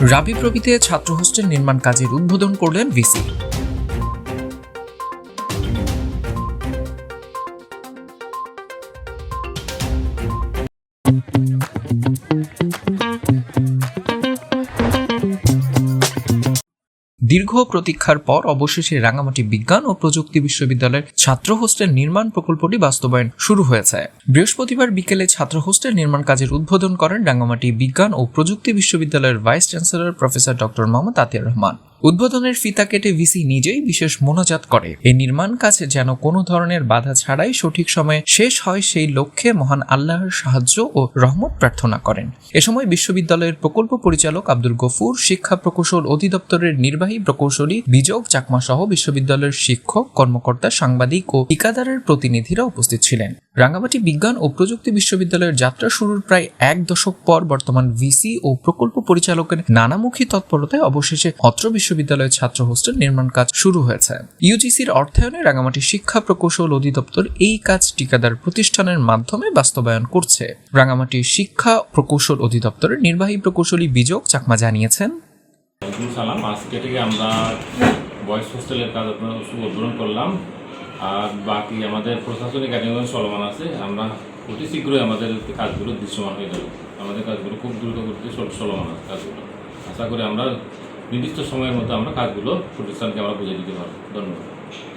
রাবি প্রভৃতি ছাত্র হোস্টেল নির্মাণ কাজের উদ্বোধন করলেন ভিসি। দীর্ঘ প্রতীক্ষার পর অবশেষে রাঙামাটি বিজ্ঞান ও প্রযুক্তি বিশ্ববিদ্যালয়ের ছাত্র হোস্টেল নির্মাণ প্রকল্পটি বাস্তবায়ন শুরু হয়েছে। বৃহস্পতিবার বিকেলে ছাত্র হোস্টেল নির্মাণ কাজের উদ্বোধন করেন রাঙামাটি বিজ্ঞান ও প্রযুক্তি বিশ্ববিদ্যালয়ের vice chancellor professor doctor Mohammad Atiar Rahman. উদ্বোধনের ফিতা কেটে ভিসি নিজেই বিশেষ মোনাজাত করে। এই নির্মাণ কাজ যেন কোনো ধরনের বাধা ছাড়াই সঠিক সময়ে শেষ হয় সেই লক্ষ্যে মহান আল্লাহর সাহায্য ও রহমত প্রার্থনা করেন। এ সময় বিশ্ববিদ্যালয়ের প্রকল্প পরিচালক আব্দুল গফুর, শিক্ষা প্রকৌশল অধিদপ্তরের নির্বাহী প্রকৌশলী বিজক চাকমা সহ বিশ্ববিদ্যালয়ের শিক্ষক, কর্মকর্তা, সাংবাদিক ও ঠিকাদারের প্রতিনিধিরা উপস্থিত ছিলেন। রাঙ্গামাটি বিজ্ঞান ও প্রযুক্তি বিশ্ববিদ্যালয়ের যাত্রা শুরুর প্রায় এক দশক পর বর্তমান ভিসি ও প্রকল্প পরিচালকের নানামুখী তৎপরতায় অবশেষে অত্র বিশ্ববিদ্যালয়ের ছাত্র হোস্টেল নির্মাণ কাজ শুরু হয়েছে। ইউজিসির অর্থায়নে রাঙ্গামাটি শিক্ষা প্রকৌশল অধিদপ্তর এই কাজ ঠিকাদার প্রতিষ্ঠানের মাধ্যমে বাস্তবায়ন করছে। রাঙ্গামাটি শিক্ষা প্রকৌশল অধিদপ্তরের নির্বাহী প্রকৌশলী বিযোগ চাকমা জানিয়েছেন। আমরা বয়েজ হোস্টেলের কাজ উদ্বোধন করলাম। আর বাকি আমাদের প্রশাসনিক কার্যক্রম চলমান আছে। আমরা অতি শীঘ্রই আমাদের কাজগুলো দৃশ্যমান হয়ে যাবে। আমাদের কাজগুলো খুব দ্রুত করতে চল- চলমান আছে কাজগুলো। আশা করি আমরা নির্দিষ্ট সময়ের মধ্যে আমরা কাজগুলো প্রতিষ্ঠানকে আমরা বুঝে দিতে পারব। ধন্যবাদ।